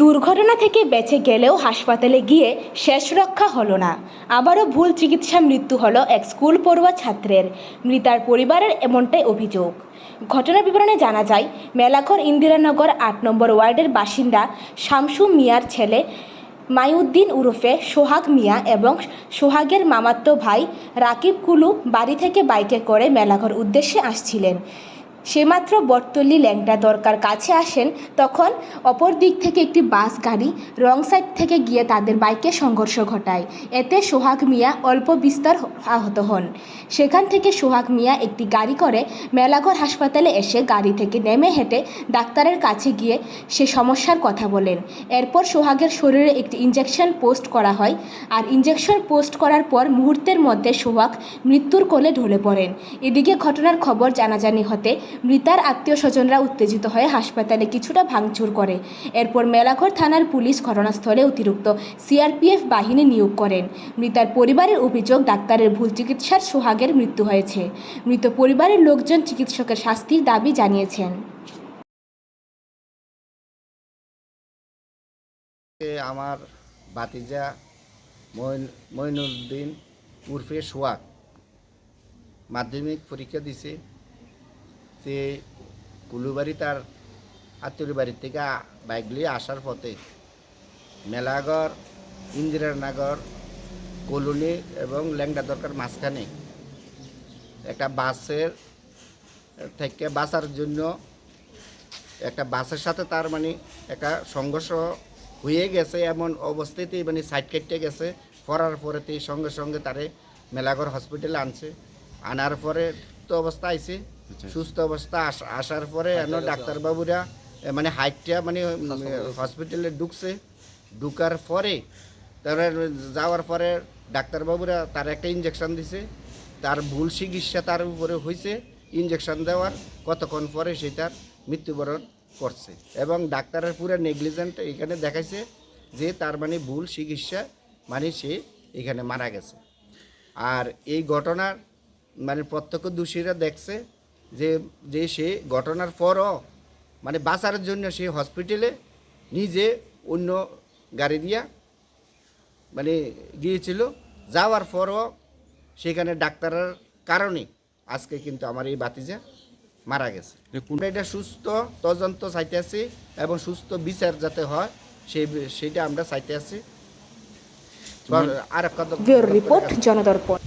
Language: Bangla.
দুর্ঘটনা থেকে বেঁচে গেলেও হাসপাতালে গিয়ে শেষ রক্ষা হলো না। আবারও ভুল চিকিৎসা মৃত্যু হলো এক স্কুল পড়ুয়া ছাত্রের। মৃতার পরিবারের এমনটাই অভিযোগ। ঘটনার বিবরণে জানা যায়, মেলাঘর ইন্দিরানগর আট নম্বর ওয়ার্ডের বাসিন্দা শামসু মিয়ার ছেলে মাইউদ্দিন উরফে সোহাগ মিয়া এবং সোহাগের মামাত্ম ভাই রাকিব কুলু বাড়ি থেকে বাইকে করে মেলাঘর উদ্দেশ্যে আসছিলেন। সে মাত্র বটতলি ল্যাংটা দরকার কাছে আসেন, তখন অপর দিক থেকে একটি বাস গাড়ি রং সাইড থেকে গিয়ে তাদের বাইকে সংঘর্ষ ঘটায়। এতে সোহাগ মিয়া অল্প বিস্তর আহত হন। সেখান থেকে সোহাগ মিয়া একটি গাড়ি করে মেলাঘর হাসপাতালে এসে গাড়ি থেকে নেমে হেঁটে ডাক্তারের কাছে গিয়ে সে সমস্যার কথা বলেন। এরপর সোহাগের শরীরে একটি ইঞ্জেকশন পোস্ট করা হয়। আর ইঞ্জেকশন পোস্ট করার পর মুহূর্তের মধ্যে সোহাগ মৃত্যুর কোলে ঢলে পড়েন। এদিকে ঘটনার খবর জানাজানি হতে মৃতার আত্মীয় স্বজনরা উত্তেজিত হয়ে হাসপাতালে কিছুটা ভাঙচুর করে। এরপর মেলাঘর থানার পুলিশ ঘটনাস্থলে অতিরিক্ত সিআরপিএফ বাহিনী নিয়োগ করেন। মৃতার পরিবারের অভিযোগ, ডাক্তারের ভুল চিকিৎসার সোহাগের মৃত্যু হয়েছে। মৃত পরিবারের লোকজন চিকিৎসকের শাস্তির দাবি জানিয়েছেন। আমার বাতিজা মইন, মইনুদ্দিন উর্ফে সোয়াক মাধ্যমিক পরীক্ষা দিছে। তে কুলুবাড়ি তার আত্মীয় বাড়ির থেকে বাইক নিয়ে আসার পথে মেলাগড় ইন্দিরানগর কলোনি এবং ল্যাংডা দরকার মাঝখানে। একটা বাসের থেকে বাঁচার জন্য একটা বাসের সাথে তার মানে একটা সংঘর্ষ হয়ে গেছে, এমন অবস্থাতেই মানে সাইড কেটে গেছে। পড়ার পরেতেই সঙ্গে সঙ্গে তারে মেলাঘর হসপিটালে আনছে। আনার পরে তো অবস্থা আইছে। সুস্থ অবস্থা আস- আসার পরে এন ডাক্তারবাবুরা এ, মানে হাইটটা মানে হসপিটালে ঢুকছে। ঢুকার পরে তারা যাওয়ার পরে ডাক্তারবাবুরা তার একটা ইঞ্জেকশন দিছে। তার ভুল চিকিৎসা তার উপরে হয়েছে ইঞ্জেকশন দেওয়ার কতক্ষণ পরে সে তার মৃত্যুবরণ করছে। এবং ডাক্তারের পুরো নেগলিজেন্ট এখানে দেখাইছে যে তার মানে ভুল চিকিৎসা মানে সে এখানে মারা গেছে। আর এই ঘটনার মানে প্রত্যক্ষ দোষীরা দেখছে যে যে সে ঘটনার পরও মানে বাঁচার জন্য সে হসপিটালে নিজে অন্য গাড়ি দিয়া মানে গিয়েছিল। যাওয়ার পরও সেখানে ডাক্তারের কারণে আজকে কিন্তু আমার এই বাতিজা মারা গেছে। এটা সুস্থ তদন্ত চাইতে আছি এবং সুস্থ বিচার যাতে হয় সেই সেটা আমরা চাইতে আছি। আর একটা রিপোর্ট জনদর্পণ।